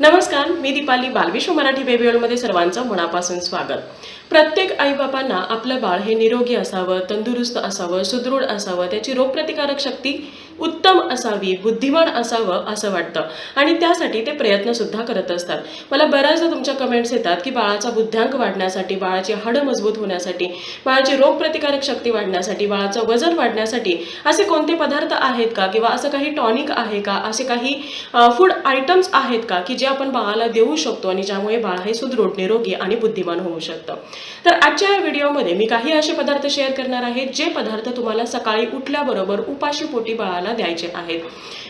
नमस्कार मी दीपाली बालविश्व मराठी बेबीओलमध्ये सर्वांचं मनापासून स्वागत. प्रत्येक आईबापांना आपलं बाळ हे निरोगी असावं तंदुरुस्त असावं सुदृढ असावं त्याची रोगप्रतिकारक शक्ती उत्तम असावी बुद्धिमान असावं असं वाटतं. आणि त्यासाठी ते प्रयत्न सुद्धा करत असतात. मला बऱ्याचदा तुमच्या कमेंट्स येतात की बाळाचा बुद्ध्यांक वाढण्यासाठी बाळाची हाडं मजबूत होण्यासाठी बाळाची रोगप्रतिकारक शक्ती वाढण्यासाठी बाळाचं वजन वाढण्यासाठी असे कोणते पदार्थ आहेत का? किंवा असं काही टॉनिक आहे का? असे काही फूड आयटम्स आहेत का? की जे आपण बाळाला देऊ शकतो आणि ज्यामुळे बाळ हे सुदृढ निरोगी आणि बुद्धिमान होऊ शकतं. तर आजच्या या व्हिडिओमध्ये मी काही असे पदार्थ शेअर करणार आहे जे पदार्थ तुम्हाला सकाळी उठल्याबरोबर उपाशी पोटी बाळाला द्यायचे आहेत.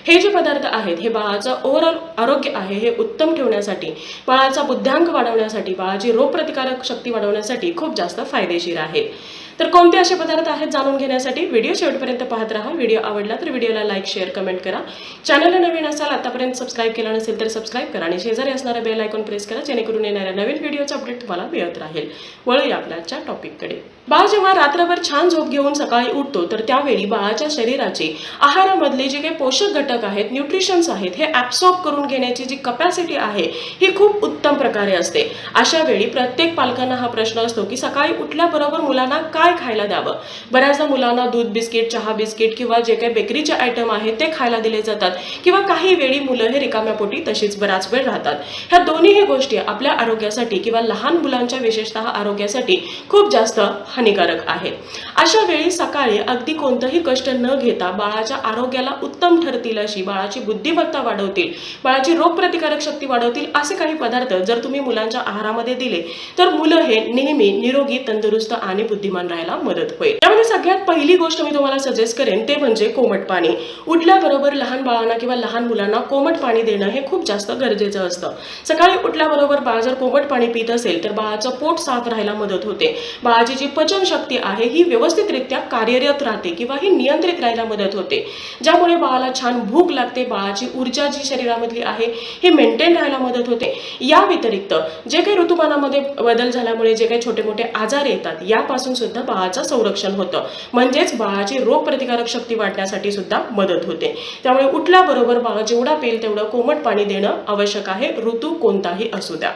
हे जे पदार्थ आहेत हे बाळाचं ओव्हरऑल आरोग्य आहे हे उत्तम ठेवण्यासाठी बाळाचा बुद्ध्यांक वाढवण्यासाठी बाळाची रोगप्रतिकारक शक्ती वाढवण्यासाठी खूप जास्त फायदेशीर आहेत. तर कोणते असे पदार्थ आहेत जाणून घेण्यासाठी व्हिडिओ शेवटपर्यंत पाहत राहा. व्हिडिओ आवडला तर व्हिडिओला लाईक शेअर कमेंट करा. चॅनलला नवीन असाल आतापर्यंत सबस्क्राईब केला नसेल तर सबस्क्राईब करा आणि शेजारी असणारा बेल आयकॉन प्रेस करा जेणेकरून येणाऱ्या नवीन व्हिडिओचा अपडेट तुम्हाला मिळत राहील. वळूया आपल्याच्या टॉपिककडे बाळ जेव्हा रात्रभर छान झोप घेऊन सकाळी उठतो तर त्यावेळी बाळाच्या शरीराचे आहारामधले जे काही पोषक घटक आहेत न्यूट्रिशन्स आहेत हे ॲब्सॉर्ब करून घेण्याची जी कपॅसिटी आहे ही खूप उत्तम प्रकारे असते. अशा वेळी प्रत्येक पालकांना हा प्रश्न असतो की सकाळी उठल्याबरोबर मुलांना काय खायला द्यावं. बऱ्याचदा मुलांना दूध बिस्किट चहा बिस्किट किंवा जे काही बेकरीचे आयटम आहेत ते खायला दिले जातात किंवा काही वेळी मुलं हे रिकाम्या पोटी तशीच बराच वेळ राहतात. ह्या दोन्हीही गोष्टी आपल्या आरोग्यासाठी किंवा लहान मुलांच्या विशेषतः आरोग्यासाठी खूप जास्त हानिकारक आहेत. अशा वेळी सकाळी अगदी कोणतंही कष्ट न घेता बाळाच्या आरोग्याला उत्तम ठरतील अशी बाळाची बुद्धिमत्ता वाढवतील बाळाची रोगप्रतिकारक शक्ती वाढवतील असे काही पदार्थ जर तुम्ही मुलांच्या आहारामध्ये दिले तर मुलं हे नेहमी निरोगी तंदुरुस्त आणि बुद्धिमान बनायला मदत होईल. त्यामध्ये सगळ्यात पहिली गोष्ट मी तुम्हाला सजेस्ट करेन ते म्हणजे कोमट पाणी. उठल्याबरोबर लहान बाळांना किंवा लहान मुलांना कोमट पाणी देणं हे खूप जास्त गरजेचं असतं. सकाळी उठल्याबरोबर बाळ जर कोमट पाणी पित असेल तर बाळाचं पोट साफ राहायला मदत होते. बाळाची जी पचन शक्ती आहे ही व्यवस्थितरित्या कार्यरत राहते किंवा ही नियंत्रित राहायला मदत होते. ज्यामुळे बाळाला छान भूक लागते बाळाची ऊर्जा जी शरीरामधली आहे ही मेंटेन राहायला मदत होते. या व्यतिरिक्त जे काही ऋतुमानामध्ये बदल झाल्यामुळे जे काही छोटे मोठे आजार येतात यापासून सुद्धा बाळाचं संरक्षण होतं. म्हणजेच बाळाची रोगप्रतिकारक शक्ती वाढण्यासाठी सुद्धा मदत होते. त्यामुळे उठल्याबरोबर बाळ जेवढा पेल तेवढं कोमट पाणी देणं आवश्यक आहे. ऋतू कोणताही असू द्या.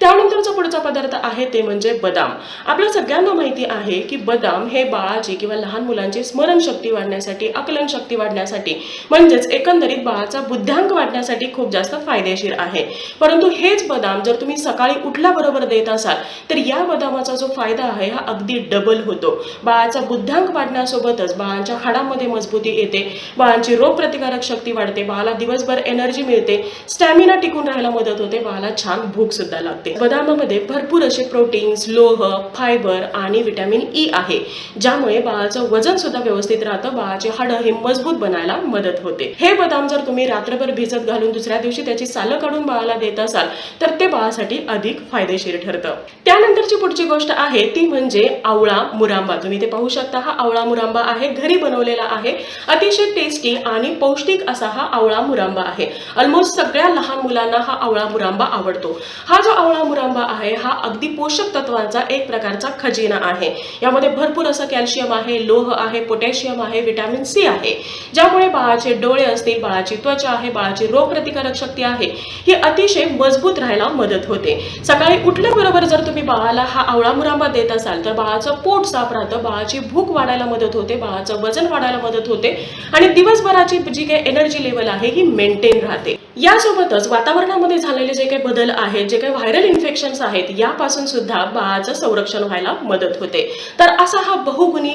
त्यानंतरचा पुढचा पदार्थ आहे ते म्हणजे बदाम. आपल्या सगळ्यांना माहिती आहे की बदाम हे बाळाची किंवा लहान मुलांची स्मरणशक्ती वाढण्यासाठी आकलन शक्ती वाढण्यासाठी म्हणजेच एकंदरीत बाळाचा बुद्ध्यांक वाढण्यासाठी खूप जास्त फायदेशीर आहे. परंतु हेच बदाम जर तुम्ही सकाळी उठल्याबरोबर देत असाल तर या बदामाचा जो फायदा आहे हा अगदी डबल होतो. बाळाचा बुद्धांक वाढण्यासोबतच बाळांच्या हाडामध्ये मजबूती येते. बाळांची रोगप्रतिकारक शक्ती वाढते. बाळाला दिवसभर एनर्जी मिळते. स्टॅमिना टिकून राहायला मदत होते. बाळाला छान भूक सुद्धा लागते. बदामामध्ये भरपूर असे प्रोटीन्स लोह फायबर आणि विटॅमिन ई e आहे. ज्यामुळे बाळाचं वजन सुद्धा व्यवस्थित राहतं. बाळाचे हाडं हे मजबूत बनायला मदत होते. हे बदाम जर तुम्ही रात्रभर भिजत घालून दुसऱ्या दिवशी त्याची सालं काढून बाळाला देत असाल तर ते बाळासाठी अधिक फायदेशीर ठरतं. त्यानंतरची पुढची गोष्ट आहे ती म्हणजे आवळा मुरांबा. तुम्ही ते पाहू शकता हा आवळा मुरांबा आहे घरी बनवलेला आहे. अतिशय टेस्टी आणि पौष्टिक असा हा आवळा मुरांबा आहे. ऑलमोस्ट सगळ्या लहान मुलांना हा आवळा मुरांबा आवडतो. हा जो आवळा मुरांबा आहे हा अगदी पोषक तत्वांचा एक प्रकारचा खजिना आहे. यामध्ये भरपूर असं कॅल्शियम आहे लोह आहे पोटॅशियम आहे विटॅमिन सी आहे. ज्यामुळे बाळाचे डोळे असतील बाळाची त्वचा आहे बाळाची रोगप्रतिकारक शक्ती आहे ही अतिशय मजबूत राहायला मदत होते. सकाळी उठल्याबरोबर जर तुम्ही बाळाला हा आवळा मुरांबा देत असाल तर बाळाचं पोट साफ राहतं. बाळाची भूक वाढायला मदत होते बाळाचं वजन वाढायला मदत होते. आणि दिवसभराची जी काही एनर्जी लेवल आहे ही मेंटेन राहते. यासोबतच वातावरणामध्ये झालेले जे काही बदल आहेत जे काही व्हायरल इन्फेक्शन्स आहेत यापासून सुद्धा बाळाचं संरक्षण व्हायला मदत होते. तर असा हा बहुगुणी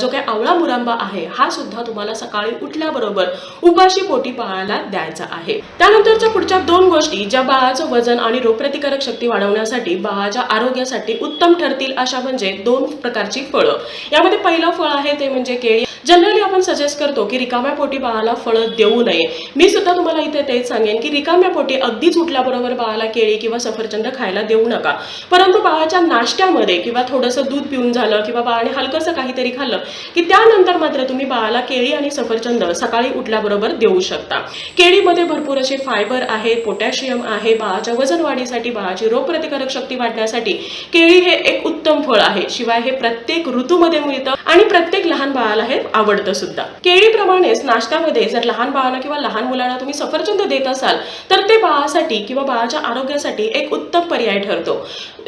जो काही आवळा मुरांबा आहे हा सुद्धा तुम्हाला सकाळी उठल्याबरोबर उपाशी पोटी बाळाला द्यायचा आहे. त्यानंतरच्या पुढच्या दोन गोष्टी ज्या बाळाचं वजन आणि रोगप्रतिकारक शक्ती वाढवण्यासाठी बाळाच्या आरोग्यासाठी उत्तम ठरतील अशा म्हणजे दोन प्रकारची फळं. यामध्ये पहिलं फळ आहे ते म्हणजे केळी. जनरली आपण सजेस्ट करतो की रिकाम्या पोटी बाळाला फळं देऊ नये. मी सुद्धा तुम्हाला इथे तेच सांगेन की रिकाम्या पोटी अगदीच उठल्याबरोबर बाळाला केळी किंवा सफरचंद खायला देऊ नका. परंतु बाळाच्या नाश्त्यामध्ये किंवा थोडंसं दूध पिऊन झालं किंवा बाळाने हलकंसं काहीतरी खाल्लं की त्यानंतर मात्र तुम्ही बाळाला केळी आणि सफरचंद सकाळी उठल्याबरोबर देऊ शकता. केळीमध्ये भरपूर असे फायबर आहे पोटॅशियम आहे बाळाच्या वजन वाढीसाठी बाळाची रोगप्रतिकारक शक्ती वाढण्यासाठी केळी हे एक उत्तम फळ आहे. शिवाय हे प्रत्येक ऋतूमध्ये मिळतं आणि प्रत्येक लहान बाळाला हे आवडतं सुद्धा. केळीप्रमाणेच नाश्त्यामध्ये जर लहान बाळाला किंवा लहान मुलांना तुम्ही सफरचंद देत असाल तर ते बाळासाठी किंवा बाळाच्या आरोग्यासाठी एक उत्तम पर्याय ठरतो.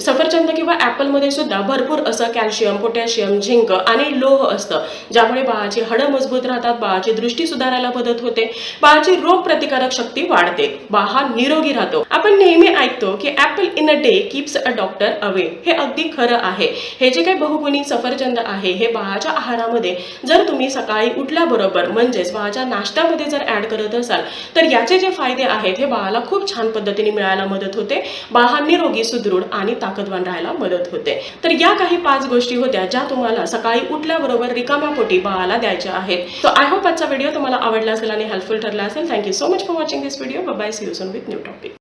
सफरचंद किंवा ॲपलमध्ये सुद्धा भरपूर असं कॅल्शियम पोटॅशियम झिंक आणि लोह असतं ज्यामुळे बाळाची हाडं मजबूत राहतात बाळाची दृष्टी सुधारायला मदत होते बाळाची रोग प्रतिकारक शक्ती वाढते बाळ हा निरोगी राहतो. आपण नेहमी ऐकतो की apple in a day keeps a doctor away. हे अगदी खरं आहे. हे जे काही बहुगुणी सफरचंद आहे हे बाळाच्या आहारामध्ये जर तुम्ही सकाळी उठल्याबरोबर म्हणजेच बाळाच्या नाश्त्यामध्ये जर ॲड करत असाल तर याचे जे फायदे फायदे आहेत हे बाळाला खूप छान पद्धतीने मिळायला मदत होते. बाळ हा निरोगी सुदृढ आणि ताकदवान राहायला मदत होते. तर या काही पाच गोष्टी होत्या ज्या तुम्हाला सकाळी उठल्याबरोबर रिकाम्या पोटी बाळाला द्यायच्या आहेत. तर आय होप आजचा व्हिडिओ तुम्हाला आवडला असेल आणि हेल्पफुल ठरला असेल. Thank you so much for watching this video bye see you soon with new topic